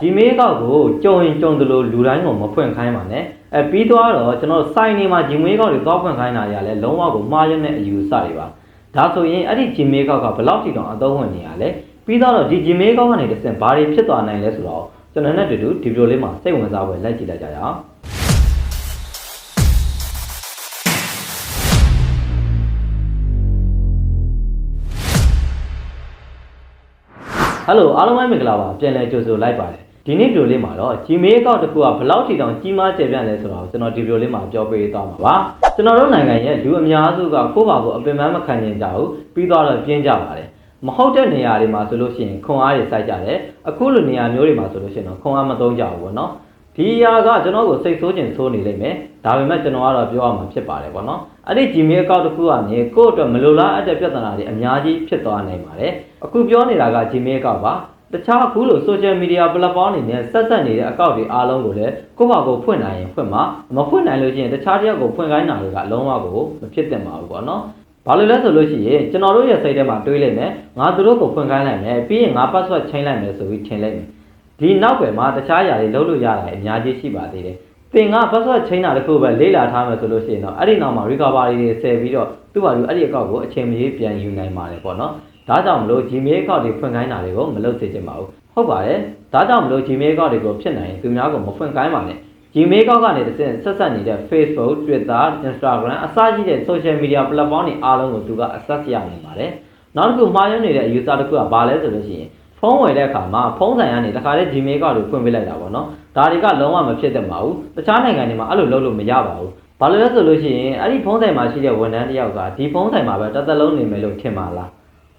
Gmail ကောက်ကိုကြုံရင်ကြုံသလိုလူတိုင်းကိုမဖွင့်ခိုင်းပါနဲ့အဲပြီးတော့တော့ကျွန်တော်စိုင်နေမှာ Gmail ကောက်တွေသွားဖွင့်ခိုင်းတာတွေကလည်းလုံးဝကိုမှားရတဲ့အယူအဆတွေပါဒါဆိုရင်အဲ့ဒီ Gmail ကောက်ကဘယ်လောက်ထိတောင်အသုံးဝင်နေရလဲပြီးတော့ဒီ Gmail ကောက်ကနေတစ်ဆင့်ဘာတွေဖြစ်သွားနိုင်လဲဆိုတော့ကျွန်တော်နဲ့တူတူဒီဗီဒီယိုလေးမှာစိတ်ဝင်စားဖွယ်လက်ကြည့်လိုက်ကြရအောင်ဟယ်လိုအားလုံးပဲမင်္ဂလာပါပြန်လည်ကြိုဆိုလိုက်ပါတယ် ဒီနေ့ဗီဒီယိုလေးမှာတော့ Gmail account တစ်ခုကဘယ်လောက်ထိတောင်ကြီးမားကျယ်ပြန့်လဲဆိုတာကိုကျွန်တော်ဒီဗီဒီယိုလေးမှာပြောပြသွားမှာပါကျွန်တော်တို့နိုင်ငံရဲ့လူအများစုကကိုယ့်ဘာကိုအပင်ပန်းမခံနိုင်ကြဘူးပြီးတော့တော့ပြင်းကြပါတယ်မဟုတ်တဲ့နေရာတွေမှာဆိုလို့ရှိရင်ခွန်အားတွေစိုက်ကြတယ်အခုလိုနေရာမျိုးတွေမှာဆိုလို့ရှိရင်တော့ခွန်အားမသုံးကြဘူးပေါ့နော်ဒီအရာကကျွန်တော်ကိုစိတ်ဆိုးခြင်းဆိုးနေလိမ့်မယ်ဒါပေမဲ့ကျွန်တော်ကတော့ပြောရမှာဖြစ်ပါတယ်ပေါ့နော်အဲ့ဒီ Gmail account တစ်ခုကနေကိုယ့်အတွက်မလိုလားအပ်တဲ့ပြဿနာတွေအများကြီးဖြစ်သွားနိုင်ပါတယ်အခုပြောနေတာက Gmail account ပါ တခြားအခုလို social media platform တွေနဲ့ဆက်ဆက်နေတဲ့အကောင့်တွေအားလုံးကိုလည်းကိုယ့်ဘာကိုဖွင့်နိုင်ရင်ဖွင့်မှာမဖွင့်နိုင်လို့ရှိရင်တခြားတစ်ယောက်ကိုဖွင့်ခိုင်းတာတွေကအလုံးဝကိုမဖြစ်သင့်ပါဘူးပေါ့နော်ဘာလို့လဲဆိုလို့ရှိရင်ကျွန်တော်တို့ရဲ့စိတ်ထဲမှာတွေးလိုက်မယ်ငါတို့ကိုဖွင့်ခိုင်းလိုက်မယ်ပြီးရင်ငါ password ချိန်လိုက်မယ်ဆိုပြီးထင်လိုက်မယ်ဒီနောက်ွယ်မှာတခြားຢာတွေလုပ်လို့ရတာအများကြီးရှိပါသေးတယ်သင်က password ချိန်တာတခုပဲလေးလာထားမယ်ဆိုလို့ရှိရင်တော့အဲ့ဒီနောက်မှာ recovery တွေဆယ်ပြီးတော့သူ့ဘာလို့အဲ့ဒီအကောင့်ကိုအချိန်မရွေးပြန်ယူနိုင်ပါတယ်ပေါ့နော် ဒါကြောင့်မလို့ Gmail account တွေဖွင့်ခိုင်းတာတွေကိုမလုပ်စေချင်ပါဘူးဟုတ်ပါတယ်ဒါကြောင့်မလို့ Gmail account တွေကိုဖြစ်နိုင်ရင်သူများကိုမဖွင့်ခိုင်းပါနဲ့ Gmail account ကနေတစ်ဆင့်ဆက်ဆက်နေတဲ့ Facebook, Twitter, Instagram အစရှိတဲ့ social media platform တွေအားလုံးကိုသူက access ရနိုင်ပါတယ်နောက်တစ်ခုမှားယွင်းနေတဲ့ user တစ်ခုကဘာလဲဆိုလို့ရှိရင်ဖုန်းဝယ်တဲ့အခါမှာဖုန်းဆိုင်ကနေတခါတည်း Gmail account ကိုဖွင့်ပေးလိုက်တာပေါ့နော်ဒါတွေကလုံးဝမဖြစ်သင့်ပါဘူးတခြားနိုင်ငံတွေမှာအဲ့လိုလုပ်လို့မရပါဘူးဘာလို့လဲဆိုလို့ရှိရင်အဲ့ဒီဖုန်းဆိုင်မှာရှိတဲ့ဝန်ထမ်းတစ်ယောက်ကဒီဖုန်းဆိုင်မှာပဲတစ်သက်လုံးနေမယ်လို့ထင်ပါလား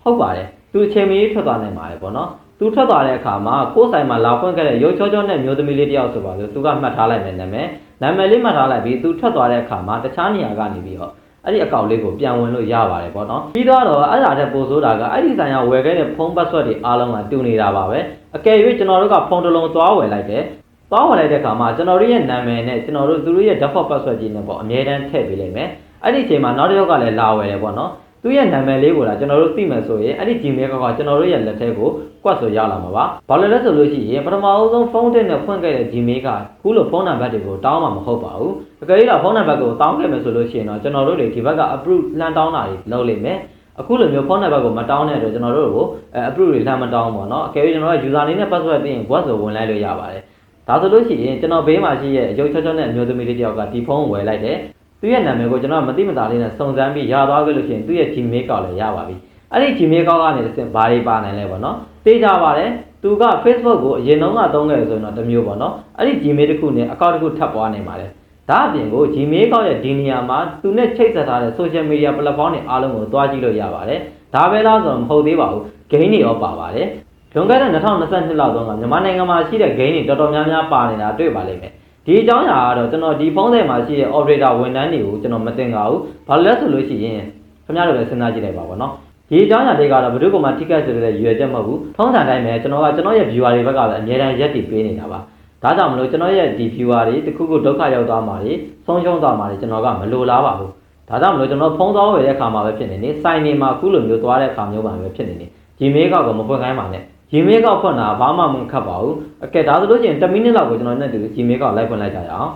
ဟုတ်ပါတယ်သူအချိန်မီထွက်သွားနိုင်ပါတယ်ပေါ့နော်သူထွက်သွားတဲ့အခါမှာကိုယ်ဆိုင်မှာလာဖွင့်ခဲ့တဲ့ရုပ်ချောချောနဲ့မျိုးသမီးလေးတစ်ယောက်ဆိုပါလို့သူကမှတ်ထားလိုက်မယ်နာမည်နာမည်လေးမှတ်ထားလိုက်ပြီးသူထွက်သွားတဲ့အခါမှာတခြားနေရာကနေပြီးတော့အဲ့ဒီအကောင့်လေးကိုပြန်ဝင်လို့ရပါတယ်ပေါ့နော်ပြီးတော့အဲ့ဒါတက်ပို့ဆိုတာကအဲ့ဒီဆိုင်ကဝယ်ခဲ့တဲ့ဖုန်း password တွေအားလုံးကတူနေတာပါပဲအကယ်၍ကျွန်တော်တို့ကဖုန်းတစ်လုံးသွားဝယ်လိုက်တယ်သွားဝင်လိုက်တဲ့အခါမှာကျွန်တော်တို့ရဲ့နာမည်နဲ့ကျွန်တော်တို့သူတို့ရဲ့ default password ကြီးနဲ့ပေါ့အမြဲတမ်းထည့်ပေးလိုက်မယ်အဲ့ဒီအချိန်မှာနောက်တစ်ယောက်ကလည်းလာဝယ်တယ်ပေါ့နော် သူ့ရဲ့နာမည်လေးကိုလာကျွန်တော်တို့သိမယ်ဆိုရင်အဲ့ဒီ Gmail ကကျွန်တော်တို့ရဲ့လက်ထဲကိုကွက်ဆိုရောက်လာမှာပါဘာလို့လဲဆိုလို့ရှိရင်ပထမအဆုံးဖုန်းတက်နဲ့ဖွင့်ခဲ့တဲ့ Gmail ကခုလိုဖုန်းနံပါတ်တွေကိုတောင်းမှာမဟုတ်ပါဘူးအကယ်၍တော့ဖုန်းနံပါတ်ကိုတောင်းခဲ့မယ်ဆိုလို့ရှိရင်တော့ကျွန်တော်တို့တွေဒီဘက်က approve လှမ်းတောင်းတာတွေလုပ်လိမ့်မယ်အခုလိုမျိုးဖုန်းနံပါတ်ကိုမတောင်းတဲ့အတွက်ကျွန်တော်တို့ကို approve တွေလှမ်းမတောင်းပါတော့အကယ်၍ကျွန်တော်တို့ user name နဲ့ password သိရင် web ဆိုဝင်လိုက်လို့ရပါတယ်ဒါဆိုလို့ရှိရင်ကျွန်တော်ဘေးမှာရှိရဲ့အယုတ်ချောချောနဲ့အမျိုးသမီးလေးတယောက်ကဒီဖုန်းကိုဝယ်လိုက်တယ် သူ့ရဲ့နာမည်ကိုကျွန်တော်မသိမသာလေးနဲ့စုံစမ်းပြီးရသွားခဲ့လို့ရှိရင်သူ့ရဲ့ Gmail ကောက်လည်းရပါပြီအဲ့ဒီ Gmail ကောက်ကနေတစ်ဆင့်ဘာတွေပါနိုင်လဲပေါ့နော်သိကြပါတယ်သူက Facebook ကိုအရင်တုန်းကသုံးခဲ့ဆိုရင်တော့တစ်မျိုးပေါ့နော်အဲ့ဒီ Gmail တစ်ခုနဲ့ account တစ်ခုထပ်ပွားနိုင်ပါတယ်ဒါအပြင်ကို Gmail ကောက်ရဲ့ဒီနေရာမှာသူနဲ့ချိတ်ဆက်ထားတဲ့ social media platform တွေအားလုံးကိုတွားကြည့်လို့ရပါတယ်ဒါပဲလားဆိုတော့မဟုတ်သေးပါဘူး gain တွေရောပါပါတယ်လွန်ခဲ့တဲ့2022လောက်တုန်းကမြန်မာနိုင်ငံမှာရှိတဲ့ gain တွေတော်တော်များများပါနေတာတွေ့ပါလိမ့်မယ် ဒီအကြောင်းအရာကတော့ကျွန်တော်ဒီဖုန်းထဲမှာရှိတဲ့ operator ဝန်ထမ်းတွေကိုကျွန်တော်မတင်ပါဘူး။ဘာလို့လဲဆိုလို့ရှိရင်ခင်ဗျားတို့လည်းစဉ်းစားကြည့်လိုက်ပါဘောနော်။ဒီအကြောင်းအရာတွေကတော့ဘယ်သူကမှ ticket ဆိုတဲ့ရွယ်ချက်မဟုတ်ဘူး။ထုံးစံတိုင်းပဲကျွန်တော်ကကျွန်တော်ရဲ့ viewer တွေဘက်ကလည်းအများတန်းရက်တည်ပေးနေတာပါ။ဒါကြောင့်မလို့ကျွန်တော်ရဲ့ဒီ viewer တွေတခုခုဒုက္ခရောက်သွားမှာတွေဆုံးရှုံးသွားမှာတွေကျွန်တော်ကမလိုလားပါဘူး။ဒါကြောင့်မလို့ကျွန်တော်ဖုန်းသွားဝယ်တဲ့အခါမှာပဲဖြစ်နေနေစိုင်နေမှာအခုလိုမျိုးသွားတဲ့အခါမျိုးပါပဲဖြစ်နေနေ Gmail ကောက်ကမဖွင့်ခိုင်းပါနဲ့ Gmail ကောက်ဖွင့်တာဘာမှမခတ်ပါဘူးအကဲဒါဆိုလို့ရှိရင်10မိနစ်လောက်ကိုကျွန်တော်နဲ့တူ Gmail ကောက်လိုက်ဖွင့်လိုက်ကြရအောင်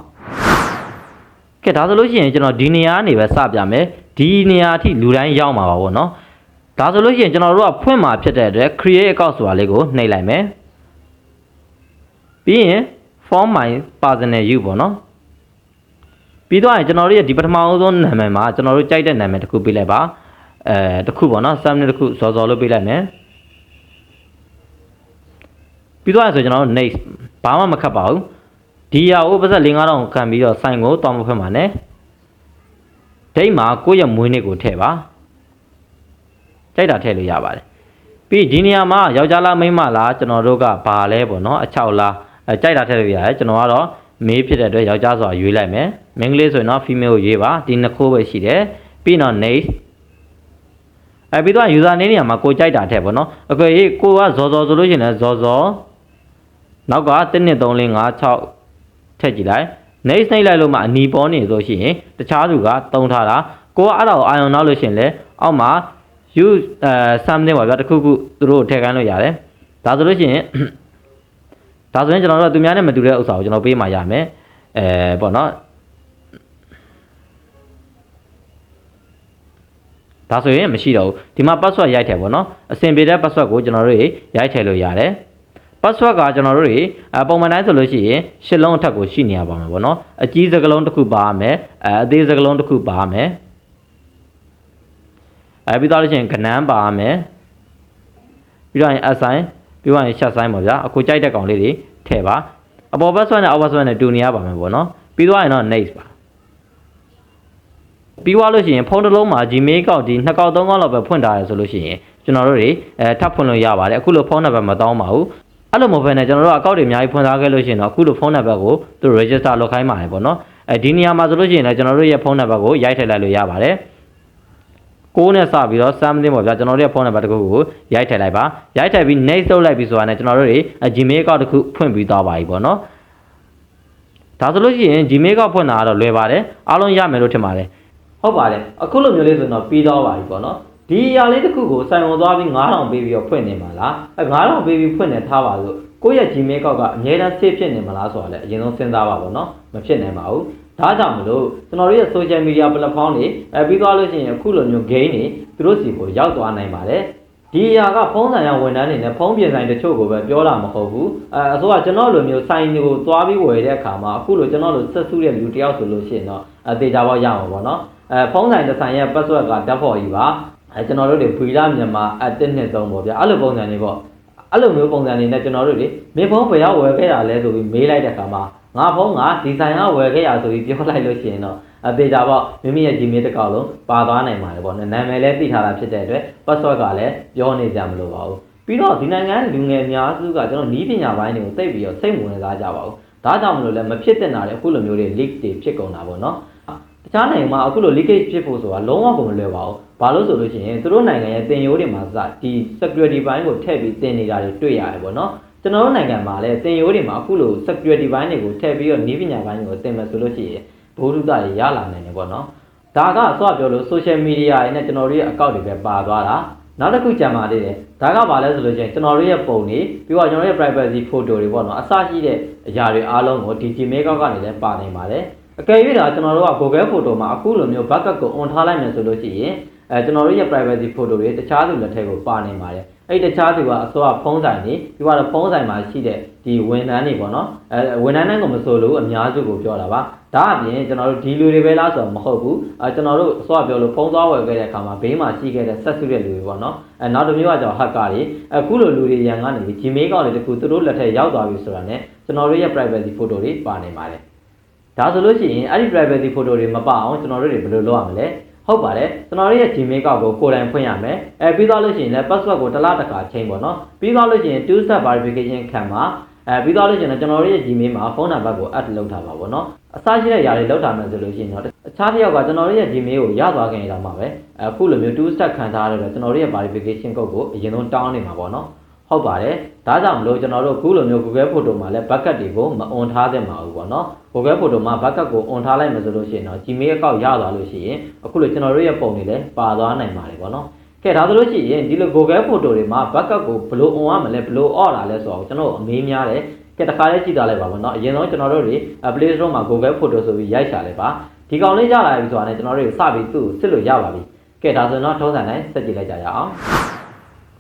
ကဲဒါဆိုလို့ရှိရင်ကျွန်တော်ဒီနေရာကနေပဲစပြမယ်ဒီနေရာအထိလူတိုင်းရောက်မှာပါဗောနော်ဒါဆိုလို့ရှိရင်ကျွန်တော်တို့ကဖွင့်မှာဖြစ်တဲ့အတွက် create account ဆိုတာလေးကိုနှိပ်လိုက်မယ်ပြီးရင် form my personal use ပေါ့နော်ပြီးတော့ရင်ကျွန်တော်တို့ရဲ့ဒီပထမအဆုံးနာမည်မှာကျွန်တော်တို့ကြိုက်တဲ့နာမည်တစ်ခုပေးလိုက်ပါအဲတစ်ခုပေါ့နော် submit တစ်ခုစောစောလို့ပေးလိုက်မယ် ပြီးတော့ဆိုကျွန်တော်တို့ next ဘာမှမခတ်ပါဘူးဒီရအိုးပါစက်၄5000ခံပြီးတော့ sign ကိုတောင်းမဖွင့်ပါနဲ့ဒိတ်မှာကိုယ့်ရဲ့မွေးနေ့ကိုထည့်ပါကြိုက်တာထည့်လို့ရပါတယ်ပြီးဒီနေရာမှာယောက်ျားလားမိန်းမလားကျွန်တော်တို့ကဘာလဲပေါ့နော်အချောက်လားအဲကြိုက်တာထည့်လို့ရတယ်ကျွန်တော်ကတော့မေးဖြစ်တဲ့အတွက်ယောက်ျားဆိုတာရွေးလိုက်မယ်မင်္ဂလိဆိုရင်တော့ female ကိုရွေးပါဒီနှစ်ခိုးပဲရှိတယ်ပြီးတော့ next အဲပြီးတော့ user name နေရာမှာကိုကြိုက်တာထည့်ပေါ့နော်အကွေကိုကဇော်ဇော်ဆိုလို့ရှိရင်လည်းဇော်ဇော် နောက်က1 2 3 4 5 6ထည့်ကြည့်လိုက် next နှိပ်လိုက်လို့မှအနီပေါ်နေဆိုရှင်တခြားသူကတုံးထားတာကိုကအဲ့ဒါကိုအာရုံနောက်လို့ရှင်လဲအောက်မှာ use အဲ something ပါဗျာတခုခုသူတို့ထည့်ခိုင်းလို့ရတယ်ဒါဆိုလို့ရှိရင်ဒါဆိုရင်ကျွန်တော်တို့ကသူများနဲ့မတူတဲ့ဥစ္စာကိုကျွန်တော်ပေးမှရမယ်အဲပေါ့နော်ဒါဆိုရင်မရှိတော့ဘူးဒီမှာ password ရိုက်ထည့်ပေါ့နော်အဆင်ပြေတဲ့ password ကိုကျွန်တော်တို့ရိုက်ထည့်လို့ရတယ် password ကကျွန်တော်တို့တွေအပုံမှန်တိုင်းဆိုလို့ရှိရင်ရှစ်လုံးအထက်ကိုရှိနေရပါမယ်ပေါ့နော်အကြီးစကလုံးတစ်ခုပါရမယ်အဲအသေးစကလုံးတစ်ခုပါရမယ်အဲပြီးတော့လို့ရှိရင်ကနန်းပါရမယ်ပြီးတော့ရင် assign ပြီးတော့ရင် shut sign ပေါ့ဗျာအခုကြိုက်တဲ့ကောင်လေးတွေထည့်ပါအပေါ် password နဲ့အောက် password နဲ့တူနေရပါမယ်ပေါ့နော်ပြီးတော့ရင်တော့ next ပါပြီးသွားလို့ရှိရင်ဖုန်းတစ်လုံးမှာ Gmail ကောက်ဒီနှစ်ကောက်သုံးကောက်လောက်ပဲဖွင့်ထားရဆိုလို့ရှိရင်ကျွန်တော်တို့တွေအဲထပ်ဖွင့်လို့ရပါတယ်အခုလိုဖုန်းနံပါတ်မတောင်းပါဘူး အဲ့လိုမဟုတ်ဘဲနဲ့ကျွန်တော်တို့အကောင့်တွေအများကြီးဖွင့်ထားခဲ့လို့ရှိရင်တော့အခုလိုဖုန်းနံပါတ်ကိုသူ register လုပ်ခိုင်းပါတယ်ပေါ့နော်အဲဒီနေရာမှာဆိုလို့ရှိရင်လည်းကျွန်တော်တို့ရဲ့ဖုန်းနံပါတ်ကိုရိုက်ထည့်လိုက်လို့ရပါတယ်ကိုးနဲ့စပြီးတော့ something ပေါ့ဗျာကျွန်တော်တို့ရဲ့ဖုန်းနံပါတ်တစ်ခုကိုရိုက်ထည့်လိုက်ပါရိုက်ထည့်ပြီး next လုပ်လိုက်ပြီးဆိုတာနဲ့ကျွန်တော်တို့တွေ Gmail အကောင့်တစ်ခုဖွင့်ပြီးသွားပါပြီပေါ့နော်ဒါဆိုလို့ရှိရင် Gmail အကောင့်ဖွင့်တာကတော့လွယ်ပါတယ်အားလုံးရမယ်လို့ထင်ပါတယ်ဟုတ်ပါတယ်အခုလိုမျိုးလေးဆိုတော့ပြီးသွားပါပြီပေါ့နော် ဒီအရာလေးတစ်ခုကိုစိုင်ဝင်သွားပြီး9000ပေးပြီးတော့ဖွင့်နေမှာလားအဲ9000ပေးပြီးဖွင့်နေထားပါလို့ကိုယ့်ရဲ့ Gmail ကောက်ကအများတန်း save ဖြစ်နေမလားဆိုတာလည်းအရင်ဆုံးစဉ်းစားပါပေါ့နော်မဖြစ်နိုင်ပါဘူးဒါကြောင့်မလို့ကျွန်တော်တို့ရဲ့ social media platform တွေအဲပြီးသွားလို့ရှိရင်အခုလိုမျိုး game တွေသူတို့စီကိုရောက်သွားနိုင်ပါတယ်ဒီအရာကဖုန်းဆိုင်ရာဝန်ထမ်းတွေနဲ့ဖုန်းပြင်ဆိုင်တချို့ကိုပဲပြောတာမဟုတ်ဘူးအဲအစိုးရကျွန်တော်လိုမျိုးဆိုင်တွေကိုသွားပြီးဝယ်တဲ့အခါမှာအခုလိုကျွန်တော်လိုဆက်စုတဲ့လူတယောက်ဆိုလို့ရှိရင်တော့အသေးချာပေါက်ရမှာပေါ့နော်အဲဖုန်းဆိုင်တစ်ဆိုင်ရဲ့ password က default ကြီးပါ အဲကျွန်တော်တို့တွေဗီလာမြန်မာအတစ်နှစ်သုံးပေါ့ဗျာအဲ့လိုပုံစံတွေပေါ့အဲ့လိုမျိုးပုံစံတွေနဲ့ကျွန်တော်တို့တွေမင်းဖုန်းဘယ်ရောက်ဝယ်ခဲ့တာလဲဆိုပြီးမေးလိုက်တဲ့အခါမှာငါဖုန်းကဒီဆိုင်ကဝယ်ခဲ့ရဆိုပြီးပြောလိုက်လို့ရှိရင်တော့အသေးချာပေါက်မိမိရဲ့ Gmail တစ်ကောက်လုံးပါသွားနိုင်ပါတယ်ပေါ့နော်နာမည်လည်းသိထားတာဖြစ်တဲ့အတွက် password ကလည်းပြောနေကြမလို့ပါဘူးပြီးတော့ဒီနိုင်ငံလူငယ်အများစုကကျွန်တော်နီးပညာပိုင်းတွေကိုသိပြီးတော့စိတ်ဝင်စားကြပါဘူးဒါကြောင့်မလို့လည်းမဖြစ်တဲ့နာတဲ့အခုလိုမျိုးတွေ leak တွေဖြစ်ကုန်တာပေါ့နော် တခြားနိုင်ငံမှာအခုလို leakage ဖြစ်ဖို့ဆိုတာလုံးဝကိုမလွယ်ပါဘူး။ဘာလို့ဆိုလို့ရှိရင်သူတို့နိုင်ငံရဲ့တင်ရိုးတွေမှာစဒီ security ဘိုင်းကိုထည့်ပြီးတင်နေတာတွေတွေ့ရတယ်ပေါ့နော်။ကျွန်တော်တို့နိုင်ငံမှာလည်းတင်ရိုးတွေမှာအခုလို security ဘိုင်းတွေကိုထည့်ပြီးတော့နည်းပညာဘိုင်းကိုတင်မယ်ဆိုလို့ရှိရင်ဘိုးဒုတာတွေရလာနိုင်တယ်ပေါ့နော်။ဒါကအစောပြောလို့ social media တွေနဲ့ကျွန်တော်တို့ရဲ့ account တွေပဲပါသွားတာ။နောက်တစ်ခုကြံပါသေးတယ်။ဒါကဘာလဲဆိုလို့ရှိရင်ကျွန်တော်တို့ရဲ့ပုံတွေပြီးတော့ကျွန်တော်တို့ရဲ့ privacy photo တွေပေါ့နော်။အစရှိတဲ့အရာတွေအားလုံးကိုဒီ Gmail ကောက်ကနေလည်းပါနိုင်ပါတယ်။ အကယ်၍ဒါကျွန်တော်တို့က Google Photo မှာအခုလိုမျိုး backup ကို on ထားလိုက်မယ်ဆိုလို့ရှိရင်အဲကျွန်တော်တို့ရဲ့ privacy photo တွေတခြားသူလက်ထက်ကိုပါနေပါတယ်အဲ့ဒီတခြားသူကအစောကဖုန်းဆိုင်နေပြီးတော့ဖုန်းဆိုင်မှာရှိတဲ့ဒီဝန်ထမ်းတွေပေါ့နော်အဲဝန်ထမ်းတိုင်းကိုမဆိုလို့အများစုကိုပြောတာပါဒါအပြင်ကျွန်တော်တို့ဒီလူတွေပဲလားဆိုတော့မဟုတ်ဘူးအဲကျွန်တော်တို့အစောကပြောလို့ဖုန်းသွားဝယ်ခဲ့တဲ့အခါမှာဘေးမှာရှိခဲ့တဲ့ဆက်စုတဲ့လူတွေပေါ့နော်အဲနောက်တစ်မျိုးကကြောင့် hacker တွေအခုလိုလူတွေရန်ကနေ Gmail ကောက်တွေတခုသူတို့လက်ထက်ရောက်သွားပြီဆိုတာနဲ့ကျွန်တော်တို့ရဲ့ privacy photo တွေပါနေပါတယ် ဒါဆိုလို့ရှိရင်အဲ့ဒီ privacy photo တွေမပါအောင်ကျွန်တော်တို့တွေဘယ်လိုလုပ်ရမလဲဟုတ်ပါတယ်ကျွန်တော်တို့ရဲ့ Gmail ကောက်ကိုကိုယ်တိုင်ဖွင့်ရမယ်အဲပြီးသွားလို့ရှိရင်လည်း password ကိုတစ်လတစ်ခါချိန်ပေါ့နော်ပြီးသွားလို့ရှိရင် two step verification ခံမှာအဲပြီးသွားလို့ရှိရင်ကျွန်တော်တို့ရဲ့ Gmail မှာဖုန်းနံပါတ်ကို add လုပ်ထားပါပေါ့နော်အစရှိတဲ့ຢာတွေလောက်ထားမယ်ဆိုလို့ရှိရင်တော့အခြားတစ်ယောက်ကကျွန်တော်တို့ရဲ့ Gmail ကိုရသွားခင်ရတော့မှာပဲအခုလိုမျိုး two step ခံထားရတော့ကျွန်တော်တို့ရဲ့ verification code ကိုအရင်ဆုံးတောင်းနေမှာပေါ့နော် ဟုတ်ပါတယ်ဒါကြောင့်မလို့ကျွန်တော်တို့အခုလိုမျိုး Google Photo မှာလည်း backup တွေကိုမ on ထားသင့်ပါဘူးပေါ့နော် Google Photo မှာ backup ကို on ထားလိုက်မှဆိုလို့ရှိရင်တော့ Gmail အကောင့်ရသွားလို့ရှိရင်အခုလိုကျွန်တော်တို့ရဲ့ပုံတွေလည်းပါသွားနိုင်ပါတယ်ပေါ့နော်ကဲဒါဆိုလို့ရှိရင်ဒီလို Google Photo တွေမှာ backup ကိုဘယ်လို on ရမလဲဘယ်လို off လာလဲဆိုတော့ကျွန်တော်အမေးများတယ်ကဲတခါလေးကြည့်သွားလိုက်ပါပေါ့နော်အရင်ဆုံးကျွန်တော်တို့တွေ Play Store မှာ Google Photo ဆိုပြီးရိုက်ချလိုက်ပါဒီကောင်လေးရလာပြီဆိုတာနဲ့ကျွန်တော်တို့စပြီးသူ့ကိုစစ်လို့ရပါပြီကဲဒါဆိုတော့ထုံးစံတိုင်းစက်ကြည့်လိုက်ကြရအောင်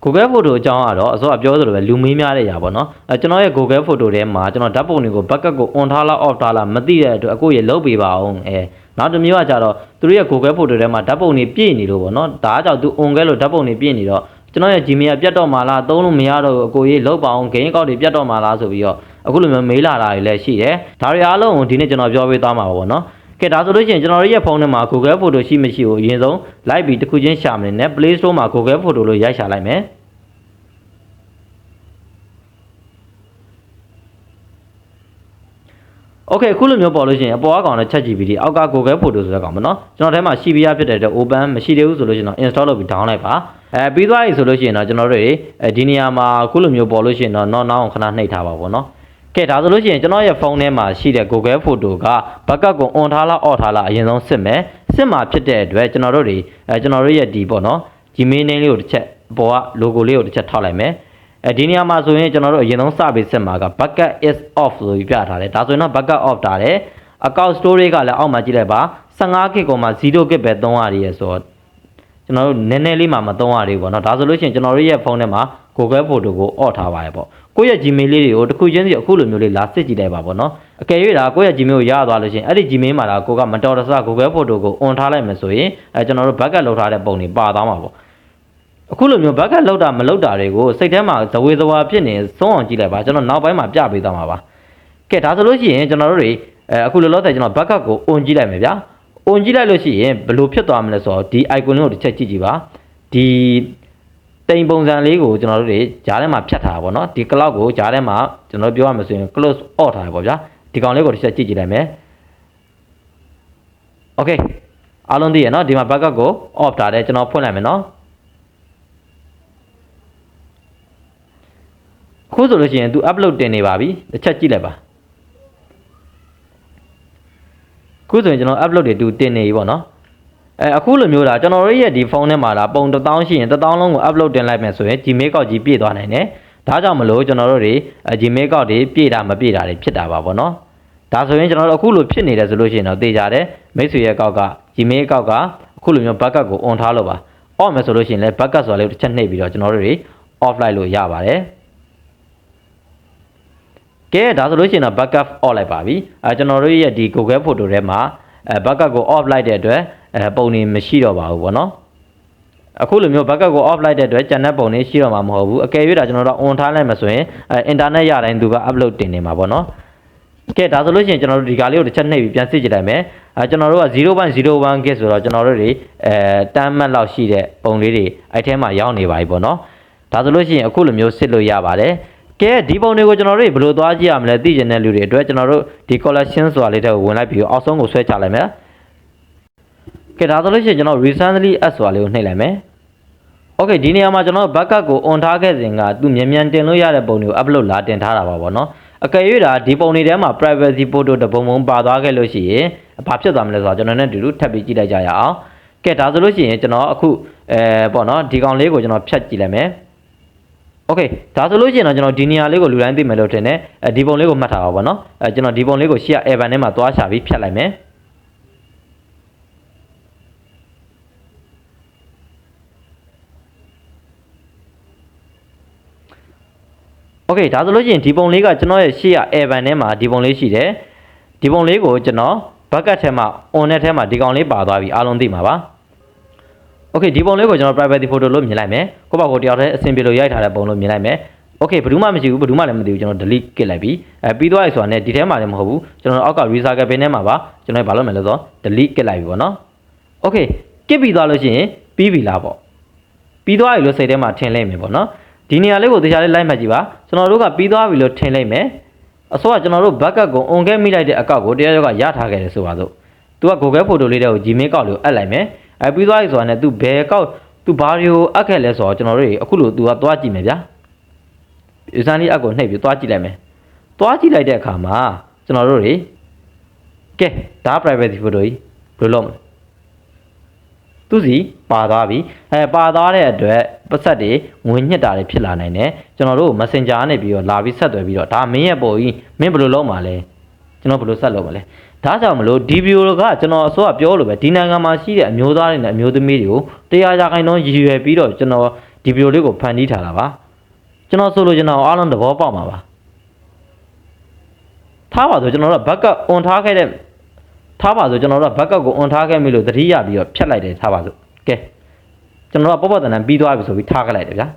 Google Photo အကြောင်းကတော့အစောကပြောသလိုပဲလူမေးများတဲ့ຢာပေါ့နော်အဲကျွန်တော်ရဲ့ Google Photo ထဲမှာကျွန်တော်ဓာတ်ပုံတွေကို backup ကို on ထားလား off ထားလားမသိတဲ့အတွက်အခုရေလုတ်ပေးပါအောင်အဲနောက်တစ်မျိုးကကြတော့သူတို့ရဲ့ Google Photo ထဲမှာဓာတ်ပုံတွေပြည့်နေလို့ပေါ့နော်ဒါကကြောင့်သူ on ခဲ့လို့ဓာတ်ပုံတွေပြည့်နေတော့ကျွန်တော်ရဲ့ Gmail ကပြတ်တော့မှာလားသုံးလို့မရတော့ဘူးအကိုကြီးလုတ်ပါအောင် gain ကောက်တွေပြတ်တော့မှာလားဆိုပြီးတော့အခုလိုမျိုးမေးလာတာတွေလည်းရှိတယ်ဒါတွေအားလုံးကိုဒီနေ့ကျွန်တော်ပြောပေးသွားမှာပါပေါ့နော်ကဲဒါဆိုလို့ရှိရင်ကျွန်တော်တို့ရဲ့ဖုန်းထဲမှာ Google Photo ရှိမရှိကိုအရင်ဆုံးလိုက်ပြီးတစ်ခုချင်းရှာမနေနဲ့ Play Store မှာ Google Photo လို့ရိုက်ရှာလိုက်မယ် โอเคအခုလိုမျိုးပေါ်လို့ရှိရင်အပေါ်ကကောင်နဲ့ ChatGPT အောက်က Google Photo ဆိုတဲ့ကောင်မနော်ကျွန်တော်ထဲမှာရှိပြီးရဖြစ်တဲ့အတွက် open မရှိသေးဘူးဆိုလို့ရှိရင်တော့ install လုပ်ပြီး down လိုက်ပါအဲပြီးသွားပြီဆိုလို့ရှိရင်တော့ကျွန်တော်တို့ဒီနေရာမှာအခုလိုမျိုးပေါ်လို့ရှိရင်တော့နောက်နောက်ခဏနှိပ်ထားပါဘောနော်ကဲဒါဆိုလို့ရှိရင်ကျွန်တော်ရဲ့ဖုန်းထဲမှာရှိတဲ့ Google Photo က backup ကို on ထားလား off ထားလားအရင်ဆုံးစစ်မယ်စစ်မှာဖြစ်တဲ့အတွက်ကျွန်တော်တို့တွေအဲကျွန်တော်တို့ရဲ့ဒီပေါ့နော် Gmail name လေးကိုတစ်ချက်အပေါ်က logo လေးကိုတစ်ချက်ထောက်လိုက်မယ် အဲဒီနေရာမှာဆိုရင်ကျွန်တော်တို့အရင်ဆုံးစပြီးစစ်မှာက bucket is off ဆိုပြီးပြထားတယ်ဒါဆိုရင်တော့ bucket off တာတယ် account storage ကလည်းအောက်မှာကြည့်လိုက်ပါ15 gig ကိုမှ0 gig ပဲသုံးရတယ်ဆိုတော့ကျွန်တော်တို့နည်းနည်းလေးမှမသုံးရသေးဘူးပေါ့နော်ဒါဆိုလို့ရှိရင်ကျွန်တော်တို့ရဲ့ဖုန်းထဲမှာ Google Photo ကို off ထားပါတယ်ပေါ့ကိုယ့်ရဲ့ Gmail လေးတွေကိုတစ်ခုချင်းစီအခုလိုမျိုးလေးလာစစ်ကြည့်လိုက်ပါပေါ့နော်အကယ်၍ဒါကိုယ့်ရဲ့ Gmail ကိုရသွားလို့ရှိရင်အဲ့ဒီ Gmail မှာဒါကိုကမတော်တဆ Google Photo ကို on ထားလိုက်မယ်ဆိုရင်အဲကျွန်တော်တို့ backup လုပ်ထားတဲ့ပုံတွေပါသွားမှာပေါ့ အခုလိုမျိုး backup လောက်တာမလောက်တာတွေကိုစိတ်ထဲမှာဇဝေဇဝါဖြစ်နေဆုံးအောင်ကြည့်လိုက်ပါကျွန်တော်နောက်ပိုင်းမှာပြပေးသွားမှာပါကဲဒါဆိုလို့ရှိရင်ကျွန်တော်တို့တွေအဲအခုလောလောဆယ်ကျွန်တော် backup ကို on ကြည့်လိုက်မယ်ဗျာ on ကြည့်လိုက်လို့ရှိရင်ဘယ်လိုဖြစ်သွားမလဲဆိုတော့ဒီ icon လေးကိုတစ်ချက်ကြည့်ကြည့်ပါဒီတိမ်ပုံစံလေးကိုကျွန်တော်တို့တွေဂျားထဲမှာဖြတ်ထားတာပေါ့နော်ဒီ cloud ကိုဂျားထဲမှာကျွန်တော်ပြောရမယ်ဆိုရင် close off ထားတယ်ပေါ့ဗျာဒီကောင်လေးကိုတစ်ချက်ကြည့်ကြည့်လိုက်မယ် okay အားလုံးသိရနော်ဒီမှာ backup ကို off ထားတယ်ကျွန်တော်ဖွင့်လိုက်မယ်နော် ခုဆိုလို့ရှိရင် तू upload တင်နေပါပြီတစ်ချက်ကြည့်လိုက်ပါအခုဆိုရင်ကျွန်တော် upload တွေ तू တင်နေပြီပေါ့နော်အဲအခုလိုမျိုးဒါကျွန်တော်တို့ရဲ့ဒီဖုန်းထဲမှာဒါပုံ1000ရှိရင်1000လုံးကို upload တင်လိုက်မယ်ဆိုရင် Gmail ကောက်ကြီးပြည့်သွားနိုင်တယ်ဒါကြောင့်မလို့ကျွန်တော်တို့တွေအဲ Gmail ကောက်တွေပြည့်တာမပြည့်တာတွေဖြစ်တာပါပေါ့နော်ဒါဆိုရင်ကျွန်တော်တို့အခုလိုဖြစ်နေတယ်ဆိုလို့ရှိရင်တော့သိကြတယ်မိတ်ဆွေရဲ့ကောက်က Gmail ကောက်ကအခုလိုမျိုး backup ကို on ထားလို့ပါ off မယ်ဆိုလို့ရှိရင်လည်း backup ဆိုတာလေးကိုတစ်ချက်နှိပ်ပြီးတော့ကျွန်တော်တို့တွေ off လိုက်လို့ရပါတယ် ကဲဒါဆိုလို့ရှိရင်တော့ backup off လိုက်ပါပြီအဲကျွန်တော်တို့ရဲ့ဒီ Google Photo ထဲမှာအဲ backup ကို off လိုက်တဲ့အတွက်အဲပုံတွေမရှိတော့ပါဘူးဗောနော်အခုလိုမျိုး backup ကို off လိုက်တဲ့အတွက်ကျန်တဲ့ပုံတွေရှိတော့မှာမဟုတ်ဘူးအကယ်၍ဒါကျွန်တော်တို့ on ထားလိုက်မှဆိုရင်အဲ internet ရတိုင်းသူက upload တင်နေမှာဗောနော်ကဲဒါဆိုလို့ရှိရင်ကျွန်တော်တို့ဒီကားလေးကိုတစ်ချက်နှိပ်ပြီးပြန်စစ်ကြည့်လိုက်မယ်အဲကျွန်တော်တို့က0.01 gig ဆိုတော့ကျွန်တော်တို့တွေအဲတမ်းမှတ်လောက်ရှိတဲ့ပုံလေးတွေအဲ့ထဲမှာရောက်နေပါပြီဗောနော်ဒါဆိုလို့ရှိရင်အခုလိုမျိုးစစ်လို့ရပါတယ် ကဲဒီပုံတွေကိုကျွန်တော်တို့ဘယ်လိုသွားကြည့်ရမလဲသိကျင်တဲ့လူတွေအတွက်ကျွန်တော်တို့ဒီ collection ဆိုတာလေးတွေကိုဝင်လိုက်ပြီးတော့အောက်ဆုံးကိုဆွဲချလိုက်မယ်ကဲဒါဆိုလို့ရှိရင်ကျွန်တော် recently add ဆိုတာလေးကိုနှိပ်လိုက်မယ် Okay ဒီနေရာမှာကျွန်တော် backup ကို on ထားခဲ့စဉ်ကသူမြန်မြန်တင်လို့ရတဲ့ပုံတွေကို upload လာတင်ထားတာပါဗောနော်အကယ်၍ဒါဒီပုံတွေထဲမှာ privacy photo တစ်ပုံပုံပါသွားခဲ့လို့ရှိရင်ဘာဖြစ်သွားမလဲဆိုတော့ကျွန်တော်နဲ့အတူတူထပ်ပြီးကြည့်လိုက်ကြရအောင်ကဲဒါဆိုလို့ရှိရင်ကျွန်တော်အခုအဲပေါ့နော်ဒီကောင်လေးကိုကျွန်တော်ဖြတ်ကြည့်လိုက်မယ် โอเคဒါဆိုလို့ရှိရင်တော့ကျွန်တော်ဒီနေရာလေးကိုလူတိုင်းသိမယ်လို့ထင်တယ်အဲဒီပုံလေးကိုမှတ်ထားပါဘောเนาะအဲကျွန်တော်ဒီပုံလေးကိုရှေ့က Evan ထဲမှာသွားချပြီးဖြတ်လိုက်မယ်โอเคဒါဆိုလို့ရှိရင်ဒီပုံလေးကကျွန်တော်ရဲ့ရှေ့က Evan ထဲမှာဒီပုံလေးရှိတယ်ဒီပုံလေးကိုကျွန်တော် bucket ထဲမှာ on တဲ့ထဲမှာဒီကောင်လေးပါသွားပြီအားလုံးသိမှာပါ Okay ဒီပုံလေးကိုကျွန်တော် private photo လို့မြင်လိုက်မယ်ကိုယ့်ဘာကိုတယောက်တည်းအဆင်ပြေလို့ရိုက်ထားတဲ့ပုံလို့မြင်လိုက်မယ် okay ဘယ်သူမှမရှိဘူးဘယ်သူမှလည်းမသိဘူးကျွန်တော် delete ကစ်လိုက်ပြီအဲပြီးသွားပြီဆိုတာ ਨੇ ဒီထဲမှာလည်းမဟုတ်ဘူးကျွန်တော်အောက်က recycle bin ထဲမှာပါကျွန်တော်ဘာလုပ်မလဲဆိုတော့ delete ကစ်လိုက်ပြီပေါ့နော် okay ကစ်ပြီးသွားလို့ရှိရင်ပြီးပြီလားပေါ့ပြီးသွားပြီလို့စိတ်ထဲမှာထင်လိုက်မယ်ပေါ့နော်ဒီနေရာလေးကိုတရားလေးလိုက်မှတ်ကြည့်ပါကျွန်တော်တို့ကပြီးသွားပြီလို့ထင်လိုက်မယ်အစိုးရကျွန်တော်တို့ဘက်ကတ်ကိုအွန်ခဲ့မိလိုက်တဲ့အကောက်ကိုတရားရောက်ကရထားခဲ့တယ်ဆိုပါစို့သူက Google Photo လေးတွေကို Gmail ကောက်လို့အပ်လိုက်မယ် အဲပြီးသွားပြီဆိုတာနဲ့ तू ဘယ်ကောက် तू ဘာတွေကိုအပ်ခဲ့လဲဆိုတော့ကျွန်တော်တို့အခုလို့ तू ကသွားကြည့်မယ်ဗျာ user လေးအပ်ကိုနှိပ်ပြီးသွားကြည့်လိုက်မယ်သွားကြည့်လိုက်တဲ့အခါမှာကျွန်တော်တို့တွေကဲဒါ privacy photo ကြီးဘယ်လိုလုပ်မလဲသူစီပါသွားပြီအဲပါသွားတဲ့အတွက်ပတ်သက်တွေငွေညှစ်တာတွေဖြစ်လာနိုင်တယ်ကျွန်တော်တို့ messenger နဲ့ပြီးတော့လာပြီးဆက်သွယ်ပြီးတော့ဒါမင်းရဲ့ပုံကြီးမင်းဘယ်လိုလုပ်မှာလဲကျွန်တော်ဘယ်လိုဆက်လုပ်မလဲ ဒါကြောင့်မလို့ဒီဗီဒီယိုကကျွန်တော်အစောကပြောလို့ပဲဒီနိုင်ငံမှာရှိတဲ့အမျိုးသားတွေနဲ့အမျိုးသမီးတွေကိုတရားရာခိုင်နှုန်းရည်ရွယ်ပြီးတော့ကျွန်တော်ဒီဗီဒီယိုလေးကိုဖန်တီးထားတာပါကျွန်တော်ဆိုလို့ကျွန်တော်အားလုံးသဘောပေါက်မှာပါထားပါဆိုကျွန်တော်တို့ backup on ထားခဲ့တဲ့ထားပါဆိုကျွန်တော်တို့ backup ကို on ထားခဲ့ပြီလို့သတိရပြီးတော့ဖြတ်လိုက်တယ်ထားပါဆိုကဲကျွန်တော်တို့ကပေါ့ပေါ့တန်တန်ပြီးသွားပြီဆိုပြီးထားခဲ့လိုက်တယ်ဗျာ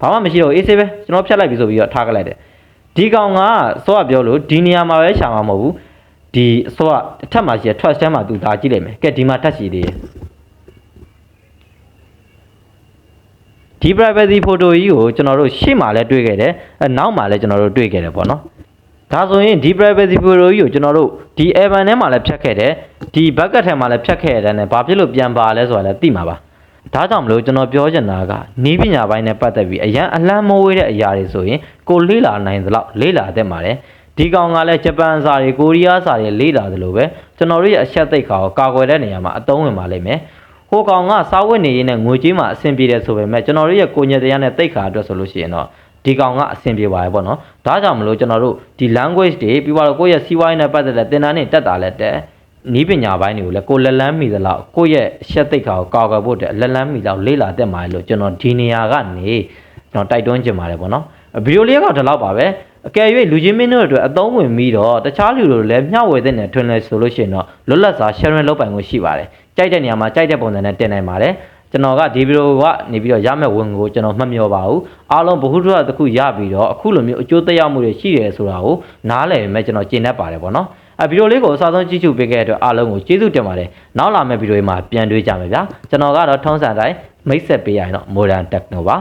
ဘာမှမရှိတော့အေးဆေးပဲကျွန်တော်ဖြတ်လိုက်ပြီဆိုပြီးတော့ထားခဲ့လိုက်တယ်ဒီကောင်ကစောကပြောလို့ဒီနေရာမှာပဲရှာမှာမဟုတ်ဘူး ဒီစောကအထက်မှာရှိတဲ့ trust ထဲမှာသူဒါကြည့်လိုက်မယ်ကဲဒီမှာထပ်ရှိသေးတယ်ဒီ privacy photo ကြီးကိုကျွန်တော်တို့ရှေ့မှာလည်းတွေ့ခဲ့တယ်အဲနောက်မှာလည်းကျွန်တော်တို့တွေ့ခဲ့တယ်ပေါ့နော်ဒါဆိုရင်ဒီ privacy photo ကြီးကိုကျွန်တော်တို့ဒီ Evan ထဲမှာလည်းဖြတ်ခဲ့တယ်ဒီ bucket ထဲမှာလည်းဖြတ်ခဲ့တယ်နဲ့ဘာဖြစ်လို့ပြန်ပါလဲဆိုတာလည်းသိမှာပါဒါကြောင့်မလို့ကျွန်တော်ပြောချင်တာကနီးပညာပိုင်းနဲ့ပတ်သက်ပြီးအရန်အလန်းမဝေးတဲ့အရာတွေဆိုရင်ကိုလေ့လာနိုင်သလောက်လေ့လာတတ်ပါတယ် ဒီကောင်ကလည်းဂျပန်စာတွေကိုရီးယားစာတွေလေ့လာသလိုပဲကျွန်တော်တို့ရဲ့အချက်သိက္ခာကိုကာကွယ်တဲ့နေရာမှာအသုံးဝင်ပါလိမ့်မယ်ဟဟိုကောင်ကစားဝတ်နေရေးနဲ့ငွေကြေးမှာအဆင်ပြေတယ်ဆိုပေမဲ့ကျွန်တော်တို့ရဲ့ကိုညက်တရားနဲ့တိတ်ခါအတွက်ဆိုလို့ရှိရင်တော့ဒီကောင်ကအဆင်ပြေပါတယ်ပေါ့နော်ဒါကြောင့်မလို့ကျွန်တော်တို့ဒီ language တွေပြီးတော့ကိုယ့်ရဲ့စီးပွားရေးနဲ့ပတ်သက်တဲ့သင်တန်းတွေတက်တာလည်းတက်နီးပညာပိုင်းတွေကိုလည်းကိုလက်လန်းမိသလောက်ကိုယ့်ရဲ့ရှက်သိက္ခာကိုကောက်ကွယ်ဖို့အတွက်လက်လန်းမိလောက်လေ့လာတက်မှာလို့ကျွန်တော်ဒီနေရာကနေကျွန်တော်တိုက်တွန်းချင်ပါတယ်ပေါ့နော်ဗီဒီယိုလေးကတော့ဒီလောက်ပါပဲ အကယ်၍လူချင်းမင်းတို့အတွက်အသုံးဝင်ပြီးတော့တခြားလူတွေလည်းမျှဝေတဲ့နယ်ထွင်လဲဆိုလို့ရှိရင်တော့လွတ်လပ်စွာ sharing လုပ်ပိုင်ခွင့်ရှိပါတယ်ကြိုက်တဲ့နေရာမှာကြိုက်တဲ့ပုံစံနဲ့တင်နိုင်ပါတယ်ကျွန်တော်ကဒီဗီဒီယိုကနေပြီးတော့ရမယ့်ဝင်ကိုကျွန်တော်မှတ်မျောပါဘူးအားလုံးဘ ഹു ဒ္ဓရတစ်ခုရပြီးတော့အခုလိုမျိုးအကျိုးသက်ရောက်မှုတွေရှိတယ်ဆိုတာကိုနားလည်ပေမဲ့ကျွန်တော်ကျင့်တတ်ပါတယ်ပေါ့နော်အဲဗီဒီယိုလေးကိုအစားဆုံးကြည့်ရှုပေးခဲ့တဲ့အတွက်အားလုံးကိုကျေးဇူးတင်ပါတယ်နောက်လာမယ့်ဗီဒီယိုမှာပြန်တွေ့ကြမယ်ဗျာကျွန်တော်ကတော့ထုံးစံတိုင်းမိတ်ဆက်ပေးရရင်တော့ Modern Techno ပါ